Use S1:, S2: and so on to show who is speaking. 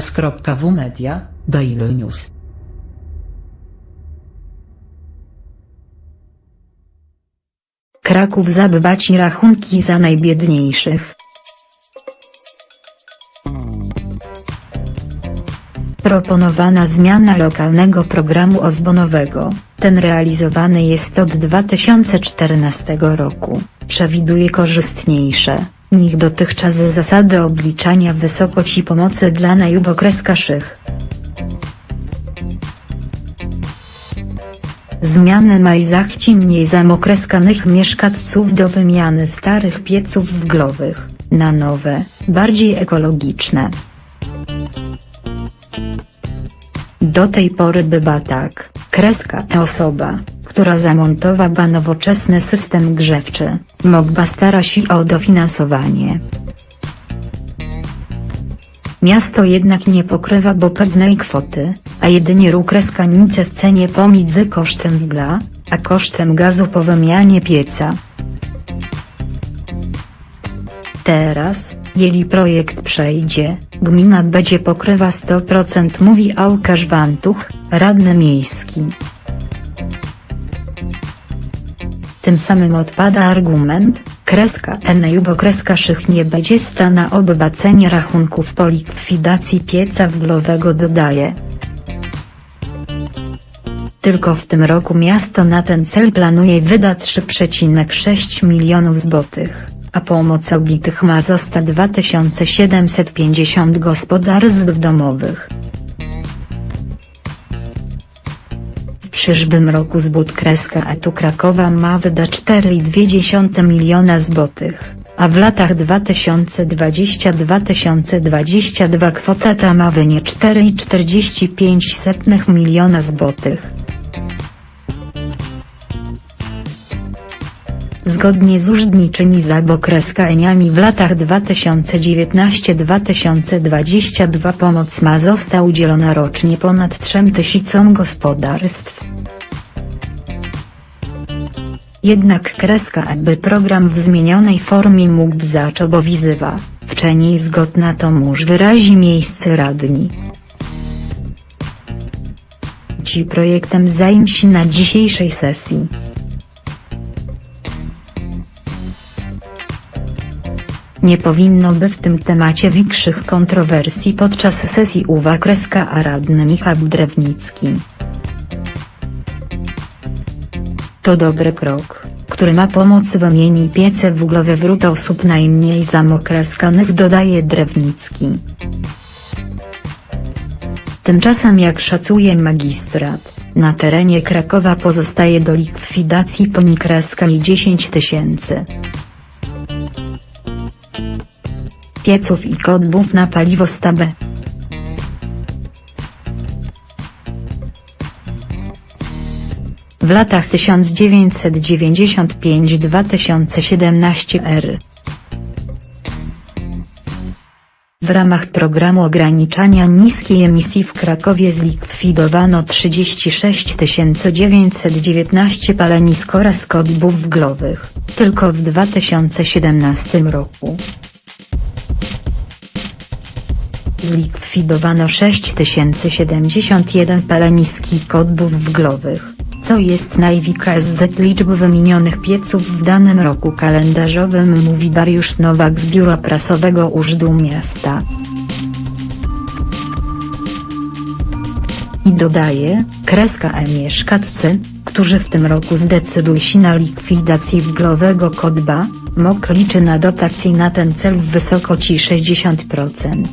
S1: S.W Daily News.
S2: Kraków zabywaci rachunki za najbiedniejszych. Proponowana zmiana lokalnego programu ozbonowego, ten realizowany jest od 2014 roku, przewiduje korzystniejsze, niż dotychczas zasady obliczania wysokości pomocy dla najubokresskaszych. Zmiany maj zachci mniej zamokreskanych mieszkańców do wymiany starych pieców wglowych, na nowe, bardziej ekologiczne. Do tej pory bywa tak, kreska e osoba, która zamontowała nowoczesny system grzewczy, mogła stara się o dofinansowanie. Miasto jednak nie pokrywa bo pewnej kwoty, a jedynie rukreskanicę w cenie pomiędzy kosztem wgla, a kosztem gazu po wymianie pieca. Teraz, jeżeli projekt przejdzie, gmina będzie pokrywa 100% mówi Łukasz Wantuch, radny miejski. Tym samym odpada argument, kreska N bo kreska szych nie będzie sta na obywacenie rachunków po likwidacji pieca wglowego dodaje. Tylko w tym roku miasto na ten cel planuje wydać 3,6 milionów złotych, a pomoc obitych ma zostać 2750 gospodarstw domowych. Przyszłym roku zbud kreska etu Krakowa ma wydać 4,2 miliona złotych, a w latach 2020-2022 kwota ta ma wynieść 4,45 miliona złotych. Zgodnie z urzędniczymi zabokreskaniami w latach 2019-2022 pomoc ma została udzielona rocznie ponad 3000 gospodarstw. Jednak kreska aby program w zmienionej formie mógł zacząć obowiązywa, wcześniej zgod na to mórz wyrazi miejsce radni. Ci projektem zajmie się na dzisiejszej sesji. Nie powinno by w tym temacie większych kontrowersji podczas sesji uwag kreska a radny Michał Drewnicki. To dobry krok, który ma pomóc wymienić piece wuglowe wśród osób najmniej zamokreskanych dodaje Drewnicki. Tymczasem jak szacuje magistrat, na terenie Krakowa pozostaje do likwidacji ponikreska i 10 tysięcy pieców i kotbów na paliwo stabę. W latach 1995-2017 r. W ramach programu ograniczania niskiej emisji w Krakowie zlikwidowano 36 919 palenisk oraz kotbów wglowych, tylko w 2017 roku. Zlikwidowano 6071 paleniski kotbów wglowych, co jest największa z liczby wymienionych pieców w danym roku kalendarzowym mówi Dariusz Nowak z Biura Prasowego Urzędu Miasta. I dodaje, kreska e mieszkańcy, którzy w tym roku zdecydują się na likwidację wglowego kotba, MOK liczy na dotacje na ten cel w wysokości 60%.